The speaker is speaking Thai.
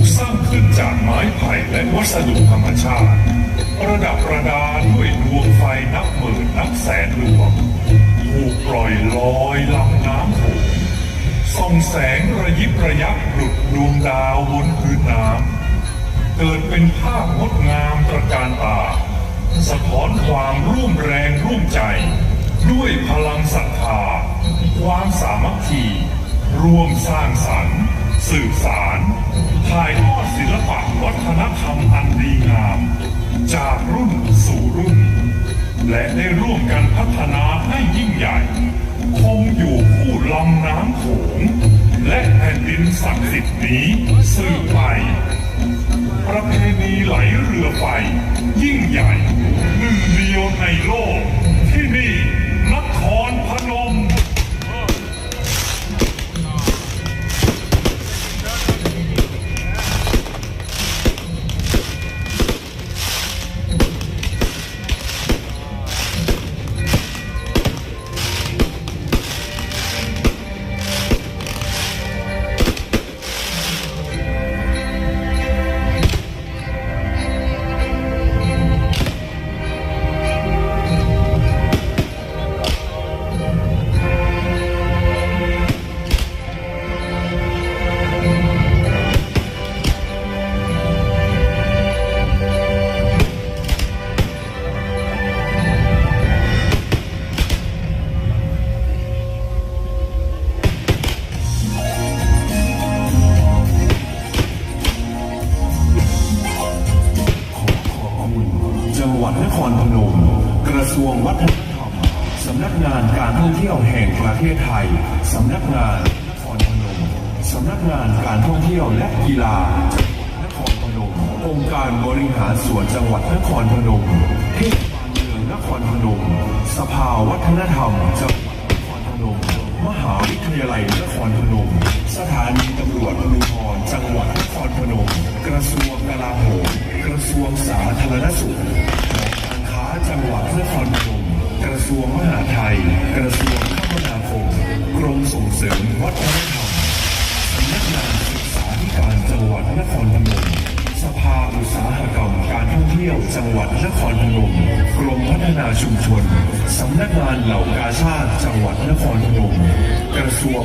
กสร้างขึ้นจากไม้ไผ่และวัสดุธรรมชาติ ประดับประดาด้วยดวงไฟนับหมื่นนับแสนดวงถูกปล่อยลอยลำน้ำโขงส่องแสงระยิบระยับหลุดดวงดาวบนพื้นน้ำเกิดเป็นภาพงดงามตระการตา สะท้อนความร่วมแรงร่วมใจ ด้วยพลังศรัทธา ความสามัคคี ร่วมสร้างสรรค์ สื่อสารถ่ายทอดศิลปะวัฒนธรรมอันดีงาม จากรุ่นสู่รุ่น และได้ร่วมกันพัฒนาให้ยิ่งใหญ่คงอยู่คู่ลำน้ำโขงและแผ่นดินศักดิ์สิทธิ์นี้สืบไป นครพนม กระทรวงวัฒนธรรม สำนักงานการท่องเที่ยวแห่งประเทศไทย สำนักงานนครพนม สำนักงานการท่องเที่ยวและกีฬาจังหวัดนครพนม องค์การบริหารส่วนจังหวัดนครพนม เทศบาลเมืองนครพนม สภาวัฒนธรรมจังหวัดนครพนม มหาวิทยาลัยนครพนม สถานีตำรวจภูธรจังหวัดนครพนม กระทรวงกลาโหมกระทรวงสาธารณสุข จังหวัดนครพนมกระทรวงมหาดไทย กระทรวงคมนาคม กรมส่งเสริมวัฒนธรรมสำนักงานศึกษาธิการจังหวัดนครพนม สภาอุตสาหกรรมการท่องเที่ยวจังหวัดนครพนม กรมพัฒนาชุมชน สำนักงานเหล่ากาชาติจังหวัดนครพนม กระทรวง